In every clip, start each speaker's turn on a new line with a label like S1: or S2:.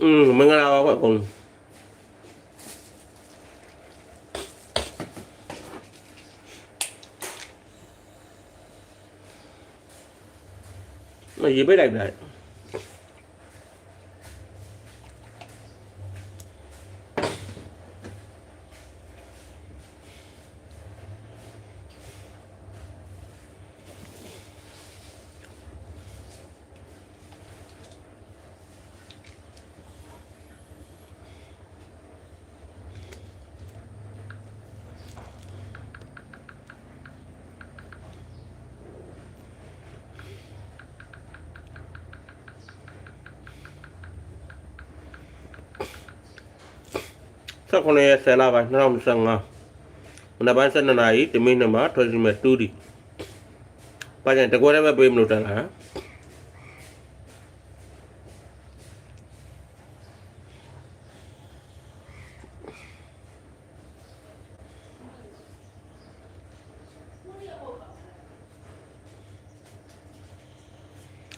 S1: ừ mangalore các vậy cùng. Là gì mới đẹp đấy 18ရက်10လပိုင်း2025မနက်ပိုင်း7နာရီတမိနစ်မှာထွက်စီမဲ့2ဒီပါကြံတကွဲတည်းမဲ့ပေးမလို့တန်းလား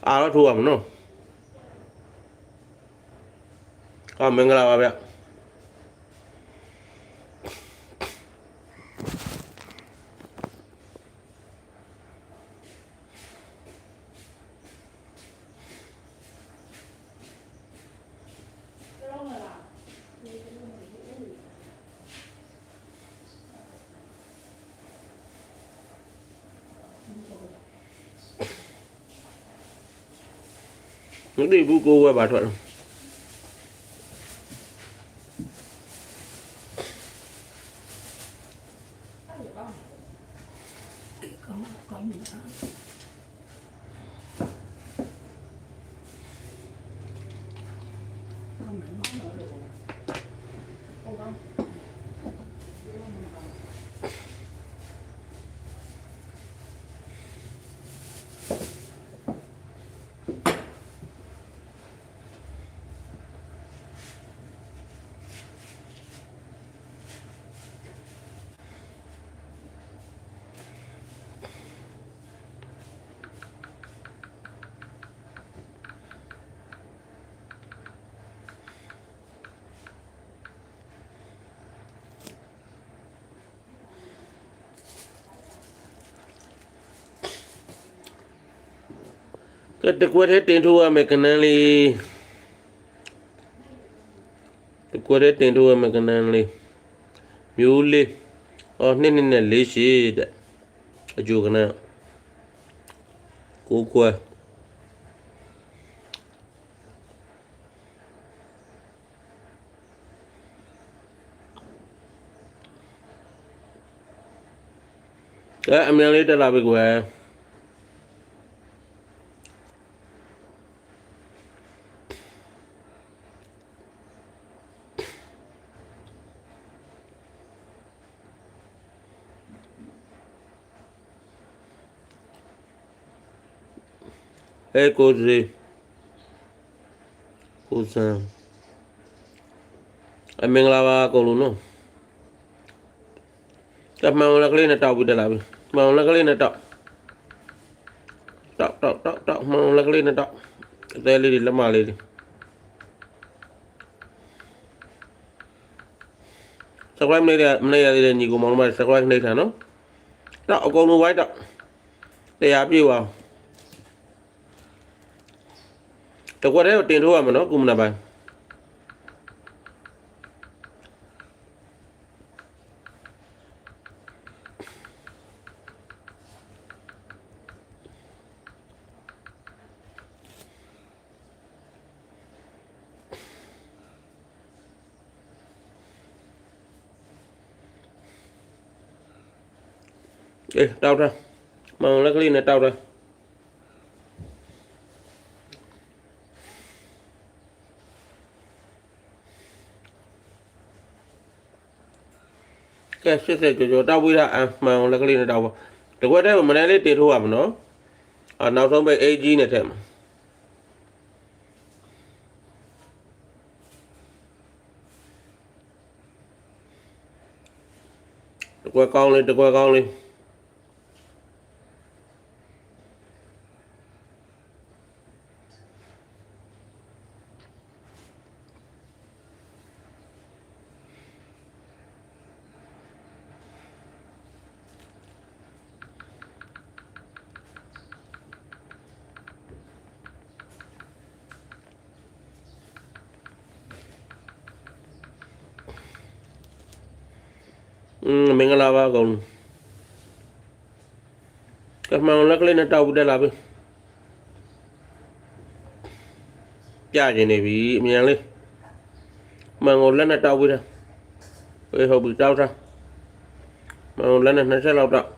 S1: အားတော့ထိုးရမနော်။အော်မင်္ဂလာပါဗျ။ သိဘူးကိုယ်ဝဲပါထွက်တော့ ကဲတကွဲတဲ့တင်ထိုးရမယ်ကနန်းလေးတကွဲတဲ့တင်ထိုးရမယ်ကနန်းလေးမျိုးလေးအော်နှစ်နှစ်နဲ့လေးရှိတဲ့အကျိုးကနန်းကိုကွဲအဲအမြန်လေးတက်လာပြီကွယ် အဲကိုစီကိုစံအမင်္ဂလာပါအကုန်လုံးနော်တမန်လက်ကလေးနဲ့တောက်ပြီးတက်လာပြီမောင်လက်ကလေးနဲ့တောက်တောက်တောက်တောက်တောက်မောင်လက်ကလေးနဲ့တောက်အသေးလေးတွေလက်မလေးတွေစကွိုင်းမလေးရမလေးရသေးတဲ့ညီကိုမောင်တို့မစကွိုင်းနှိမ့်တာနော်တောက်အကုန်လုံးဝိုင်းတောက်တရားပြေပါအောင် တကွက်တည်းကိုတင်ထိုးရမှာနော်ကုမနာပိုင်းအေးတောက်တာမောင်လက်ကလေးနဲ့တောက်တာ ကဲ80ကျော်ကျော်တောက်ပြီးတာအမှန်အောင်လက်ကလေးနဲ့တောက်ပါတကွက်တည်းကိုမနေ့လေးတင်ထိုးရမှာနော်အာနောက်ဆုံးပဲ AG နဲ့ထည့်မှာတကွက်ကောင်းလေးတကွက်ကောင်းလေး ကောင်ကမှန်လက်ကလေးနဲ့တောက်တက်လာပြီပြကျင်နေပြီအမြန်လေးမှန်ကိုလက်နဲ့တောက်ပြီးတာဝေးဟုတ်ပြီတောက်တာမှန်ကိုလက်နဲ့နှစ်ဆက်လောက်တောက်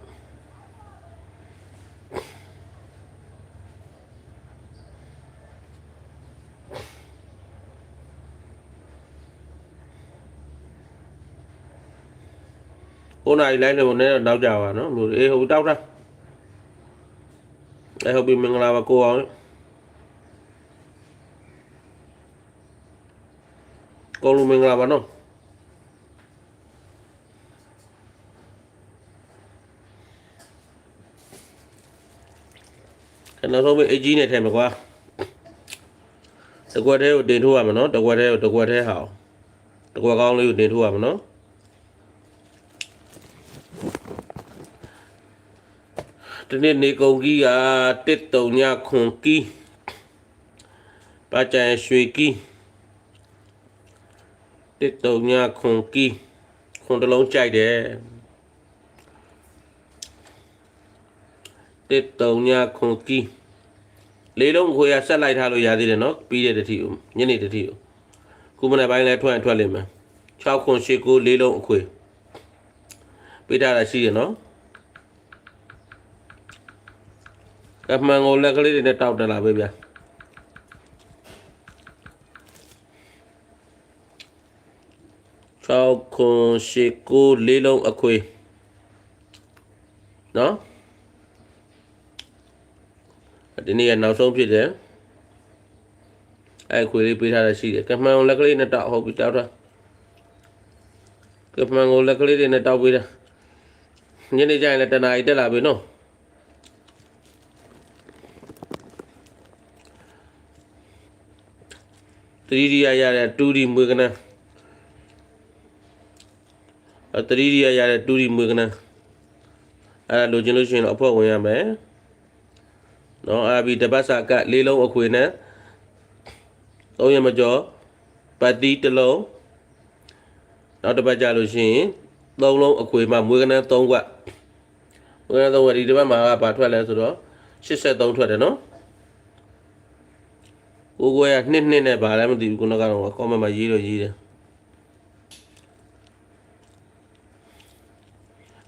S1: ကိုနိုင်လိုက်လို့နည်းတော့တောက်ကြပါနော်လို့အေးဟုတ်ပြီတောက်တာအဲဟုတ်ပြီမင်္ဂလာပါကိုအောင်ကိုလူမင်္ဂလာပါနော်ခဏဆုံးပဲအကြီးနဲ့ထဲမှာကွာတကွက်သေးကိုတင်ထိုးရမှာနော်တကွက်သေးကိုတကွက်သေးဟာတကွက်ကောင်းလေးကိုတင်ထိုးရမှာနော် ဒီနေ့နေကုန်ကြီးကတစ်တုံညခွန်ကီပါကြံရွှေကီတစ်တုံညခွန်ကီခွန်တစ်လုံးကြိုက်တယ်တစ်တုံညခွန်ကီလေးလုံးခွေရဆက်လိုက်ထားလို့ရသေးတယ်နော်ပြီးတဲ့တတိကိုညနေတတိကိုခုမနေ့ပိုင်းလဲထွက်ရင်ထွက်လိမ့်မယ်6ခွန်8ကိုလေးလုံးအခွေပေးထားတာရှိရနော် အမှန်ကိုလက်ကလေးတွေနဲ့တောက်တက်လာပဲဗျာ6ခွန်8ကိုလေးလုံးအခွေနော်ဒီနေ့ကနောက်ဆုံးဖြစ်တယ်အဲ့ခွေလေးပေးထားတာရှိတယ်ကမှန်ကိုလက်ကလေးနဲ့တောက်ဟုတ်ပြီတောက်တာကမှန်ကိုလက်ကလေးတွေနဲ့တောက်ပေးတာညနေကျရင်လည်းတနားရီတက်လာပြီနော် တတိယရတဲ့တူဒီမွေကနအတတိယရတဲ့တူဒီမွေကနအဲ့လိုချင်လို့ရှိရင်တော့အဖွဲ့ဝင်ရမယ်နော်အာဘီတပတ်စာကလေးလုံးအခွေနဲ့သုံးရမကျော်ပတ်တီတစ်လုံးနောက်တစ်ပတ်ကြလို့ရှိရင်သုံးလုံးအခွေမှာမွေကနန်း3ခွက်မွေကနန်း3ခွက်ဒီတစ်ပတ်မှာကဘာထွက်လဲဆိုတော့83ထွက်တယ်နော် ကိုကိုရနှစ်နှစ်နဲ့ဘာလဲမသိဘူးခုနကတော့ comment မှာရေးတော့ရေးတယ်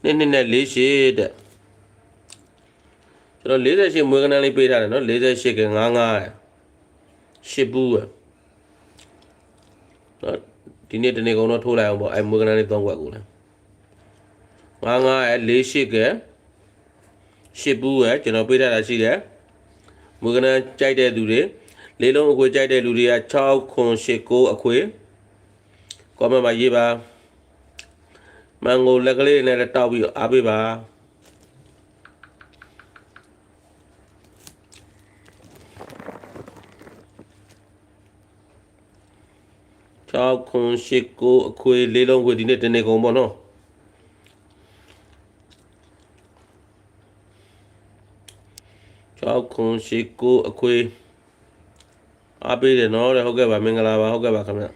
S1: နှစ်နှစ်နဲ့၄ရှစ်တဲ့ကျွန်တော်48မွေးကနန်းလေးပေးထားတယ်နော်48က99ရှစ်ဘူးပဲနော်ဒီနေ့တနေ့ကုန်တော့ထိုးလိုက်အောင်ပေါ့အဲမွေးကနန်းလေး3ခွက်ကိုလည်း99အဲ48ကရှစ်ဘူးပဲကျွန်တော်ပေးထားတာရှိတယ်မွေးကနန်းကြိုက်တဲ့သူတွေ လေးလုံးအခွေကြိုက်တဲ့လူတွေက6ခွန်8 9အခွေကောမန့်မှာရေးပါမန်ဂိုလက်ကလေးနဲ့တောက်ပြီးအားပေးပါ6ခွန်8 9အခွေလေးလုံးခွေဒီနေ့တနေ့ကုန်ပေါ့နော်6ခွန်8 9အခွေ အားပေးတယ်နော်တဲ့ဟုတ်ကဲ့ပါမင်္ဂလာပါဟုတ်ကဲ့ပါခင်ဗျ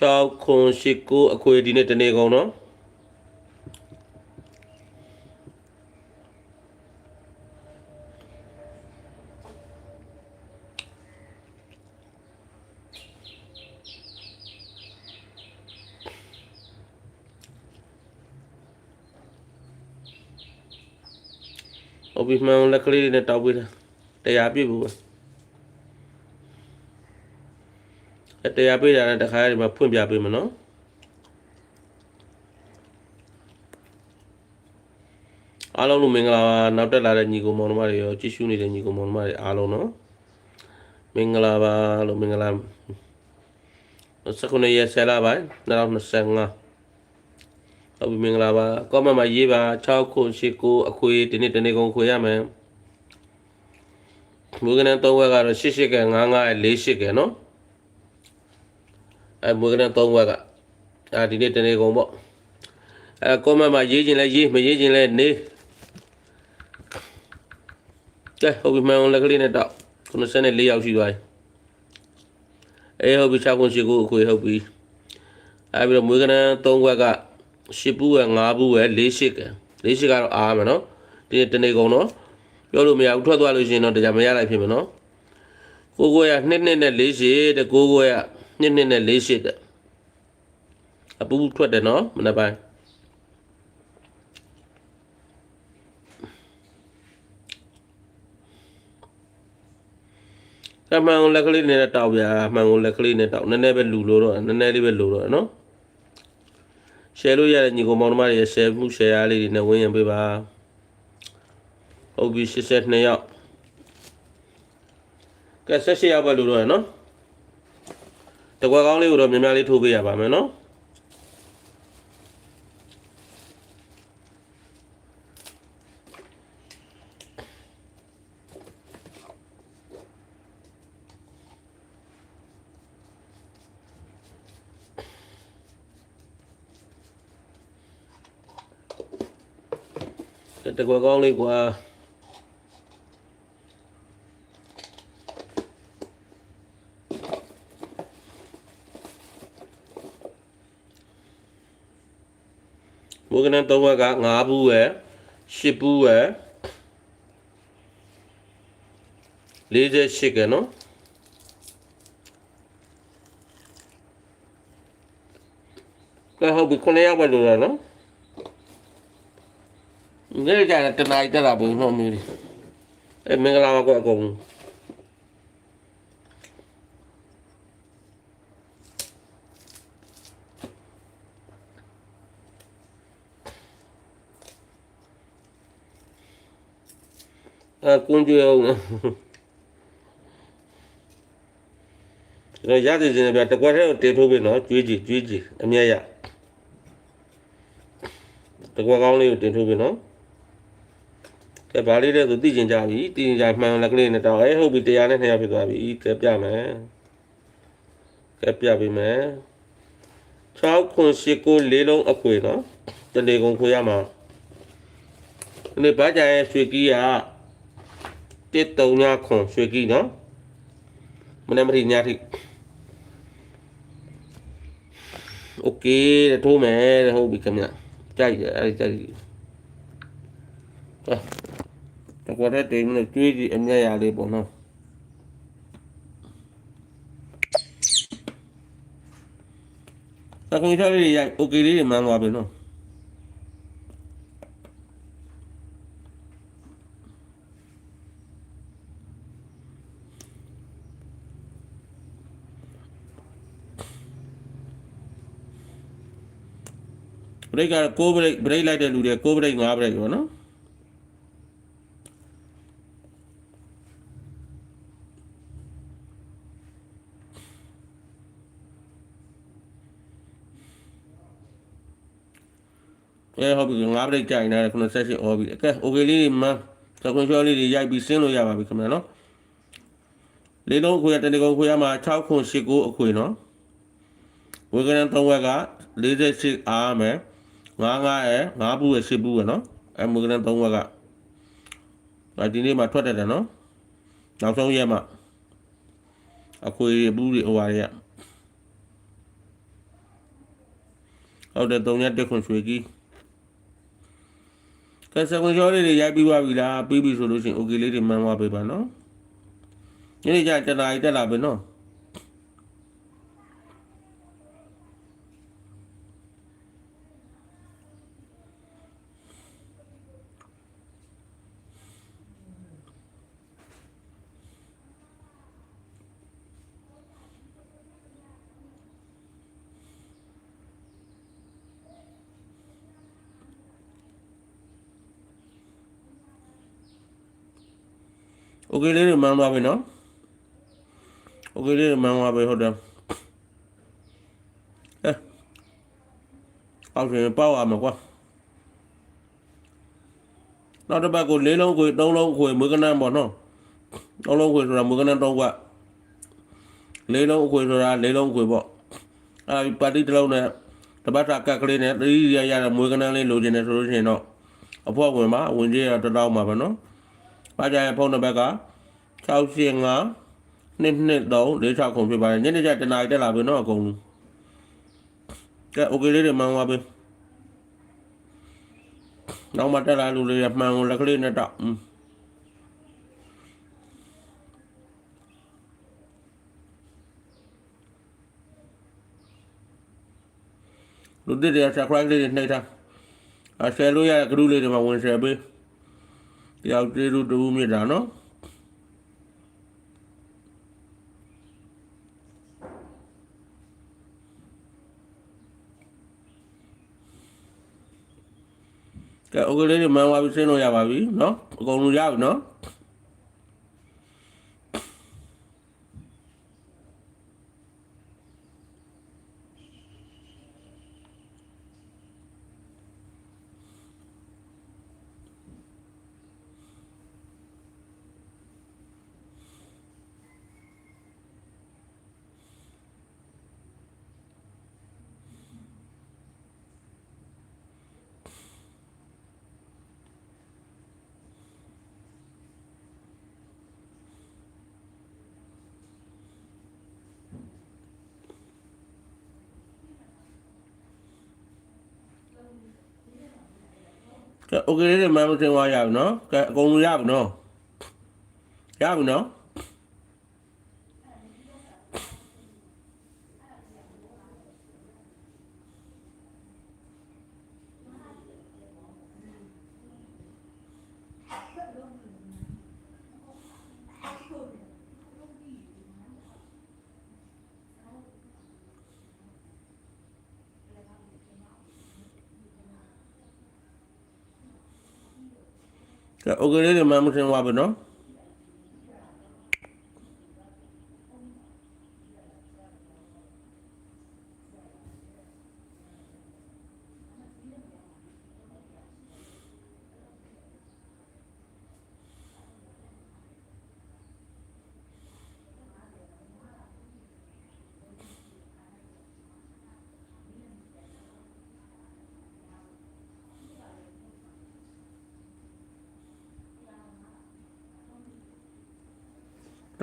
S1: 6ခွန်8 9အခွေဒီနေ့တနေ့ကုန်နော်ဟုတ်ပြီမှန်လက်ကလေးနဲ့တောက်ပေးတာတရားပြည့်ဘူးပဲအ တရားပေးတာနဲ့တခါဒီမှာဖွင့်ပြပေးမနော်အားလုံးလို့မင်္ဂလာပါနောက်တက်လာတဲ့ညီကိုမောင်နှမတွေရောကြည့်ရှုနေတဲ့ညီကိုမောင်နှမတွေအားလုံးနော်မင်္ဂလာပါလို့မင်္ဂလာ19ရက်10လပိုင်း2025ဟုတ်ပြီမင်္ဂလာပါကောမန့်မှာရေးပါ6ခု8ခုအခွေဒီနေ့တနေ့ကုန်ခွေရမယ်မူကနန်3ဝက်ကတော့88က99 48ကနော် အဲမွေးကန3ဝက်ကအာဒီနေ့တနေ့ကုန်ပေါ့အဲကွန်မန့်မှာရေးခြင်းလဲရေးမရေးခြင်းလဲနေကဲဟုတ်ပြီမှန်အောင်လက်ကလေးနဲ့တော့94ရောက်ရှိသွားပြီအေးဟုတ်ပြီ6ခုရှိခုအခွေဟုတ်ပြီအဲပြီးတော့မွေးကန3ဝက်ကရှစ်ဘူးပဲငါးဘူးပဲလေးရှစ်ကလေးရှစ်ကတော့အားမယ်နော်ဒီတနေကုန်တော့ပြောလို့မရဘူးထွက်သွားလို့ရှိရင်တော့တရားမရလိုက်ဖြစ်မယ်နော်ကိုကိုရနှစ်နှစ်နဲ့လေးရှစ်တဲ့ကိုကိုရ နှစ်နှစ်နဲ့လေးရှစ်တဲ့အပူထွက်တယ်နော်မနေ့ပိုင်းအမှန်ကိုလက်ကလေးနဲ့တောက်ပြာအမှန်ကိုလက်ကလေးနဲ့တောက်နည်းနည်းပဲလူလို့တော့နည်းနည်းလေးပဲလူတော့နော် share လို့ရတဲ့ညီကောင်မောင်နှမတွေရဲ့ share မှု share အားလေးတွေနဲ့ဝန်းရံပေးပါဟုတ်ပြီ82ယောက်ကဲ78ယောက်ပဲလူတော့ရနော် တကွာကောင်းလေးကိုတော့များများလေးထိုးပေးရပါမယ်နော်တကွာကောင်းလေးကွာ ဘုကနန်တော့က9ဘူးပဲ10ဘူးပဲ48ကနော်ကဲဟုတ်ပြီခုနှစ်ယောက်ပဲလို့ရနော်နေကြတယ်တနားရီတက်လာပုံနှောမျိုးလေးအဲမင်္ဂလာပါကွာအကုန် အဲကွန်ကြအောင်တော့ရတယ်စင်ပြတကွက်ထဲကိုတင်ထိုးပြီနော်ကျွေးကြည့်ကျွေးကြည့်အမြဲရတကွက်ကောင်းလေးကိုတင်ထိုးပြီနော်ကဲဘာလေးလဲဆိုသိကျင်ကြပြီသိကျင်ကြမှန်လက်ကလေးနဲ့တောင်းအဲဟုတ်ပြီတရားနဲ့200ဖြစ်သွားပြီကဲပြမယ်ကဲပြပေးမယ်6ခွန်8ကိုလေးလုံးအခွေနော်တလေကုန်ခွေရမှာဒီနေ့ဘာကြရဲ့ရွှေကြီးက 139ခွန်ရွှေကြီးနော်မနေ့မထိညထိโอเคတဲ့ထိုးမယ်တဲ့ဟုတ်ပြီခင်ဗျကြိုက်တယ်အဲ့ဒီကြိုက်တယ်တကွာတဲ့တိမ်နဲ့ကျွေးကြည့်အမျက်ရလေးပေါ့နော်တကွန်ချလေးရိုက်โอเคလေးတွေမှန်းသွားပြီနော် ဘရိတ်ကတော့ကိုဘရိတ်ဘရိတ်လိုက်တဲ့လူတွေကိုဘရိတ်ငါးဘရိတ်ပေါ့နော်အဲဟုတ်ပြီငါးဘရိတ်ကြိုင်တာ98 over ပြီအကဲ okay လေးတွေမှစကွန်ရှော့လေးတွေရိုက်ပြီးဆင်းလို့ရပါပြီခင်ဗျာနော်လေးလုံးအခွေတန်တကုံခွေရမှာ6ခု89အခွေနော်ဝေကရန်3ဝက်က48အားမယ် 55ရဲ့5ဘူးရဲ့10ဘူးရဲ့နော်အဲဝေကရန်3ဝက်ကဒါဒီနေ့မှထွက်တတ်တယ်နော်နောက်ဆုံးရက်မှအခွေဘူးတွေဟိုပါရဟုတ်တယ်3ရက်တက်ခွန်ရွှေကြီးကဲစကွန်ကျော်လေးတွေရိုက်ပြီးသွားပြီလားပြီးပြီဆိုလို့ရှိရင် okay လေးတွေမှန်းသွားပေးပါနော်ညနေကျတနားရီတက်လာပြီနော် โอเคလေးတွေမှန်းသွားပြီနော်โอเคလေးတွေမှန်းသွားပြီဟုတ်တယ်အဲအောက်ရှင်ပေါ့ရမှာကွာနောက်တစ်ပတ်ကိုလေးလုံးကိုသုံးလုံးခွေမွေးကနန်းပေါ့နော်သုံးလုံးခွေဆိုတာမွေးကနန်းတော့ကွာလေးလုံးခွေဆိုတာလေးလုံးခွေပေါ့အဲဒီပါတီတစ်လုံးနဲ့တပတ်တာကတ်ကလေးနဲ့တတိယရရမွေးကနန်းလေးလိုချင်တယ်ဆိုလို့ရှိရင်တော့အဖို့ဝင်ပါဝင်ကြီးရတော့တောင်းပါပဲနော် ပါကြရဲ့ဖုန်းနံပါတ်က685 223 46ခုဖြစ်ပါတယ်ညနေကျတနားရီတက်လာပြီနော်အကုန်လုံးကဲโอเคလေးတွေမှန်းသွားပြီ နောက်မှတက်လာလူလေးကမှန်ကိုလက်ကလေးနဲ့တော့อืมလူတွေရ subscribe လေးတွေနှိပ်ထားအဆယ်လို့ရတဲ့ group လေးတွေမှာဝင်ဆယ်ပေး တယောက်တည်းလူတူမြစ်တာနော်ကဲโอเคလေးတွေမှန်သွားပြီဆင်းလို့ရပါပြီเนาะအကုန်လုံးရပြီเนาะ โอเคလေးတွေမှန်လို့သင်သွားရပြီနော်ကဲအကုန်လုံးရပြီနော်ရပြီနော်ကဲโอ เคလေးတွေမှန်လို့သင်သွားပြီနော်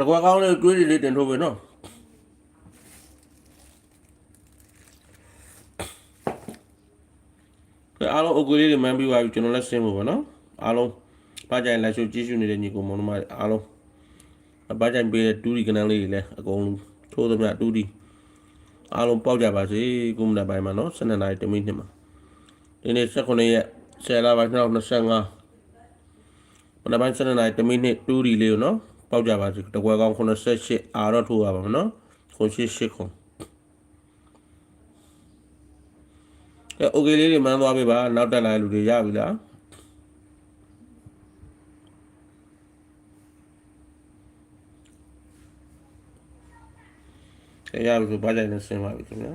S1: တကွာကောင်းလေးတွေးလေးတင်ထိုးပဲနော်ကဲအားလုံးအုပ်ကလေးတွေမှန်းပြီးပါပြီကျွန်တော်လက်ဆင်းဖို့ပါနော်အားလုံးပါကြိုင်လက်ရှိုးကြည့်ရှုနေတဲ့ညီကောင်မောင်တို့မအားလုံးပါကြိုင်ပေးတဲ့တူဒီကနန်းလေးတွေလည်းအကုန်လုံးထိုးသမျှတူဒီအားလုံးပေါက်ကြပါစေကုမ္ပဏီပိုင်းမှာနော်12နာရီ10မိနစ်မှာဒီနေ့18ရက်10လပိုင်း2025မနက်ပိုင်း12နာရီ10မိနစ်တူဒီလေးကိုနော် ပေါက်ကြပါစေတကွယ်ကောင်း88အာတော့ထိုးရပါမယ်နော်88ခုအဲ okay လေးတွေမှန်းသွားပြီပါနောက်တက်လာတဲ့လူတွေရပြီလားရပြီဆိုဘာကြိုင်နေစင်ပါပြီခင်ဗျာ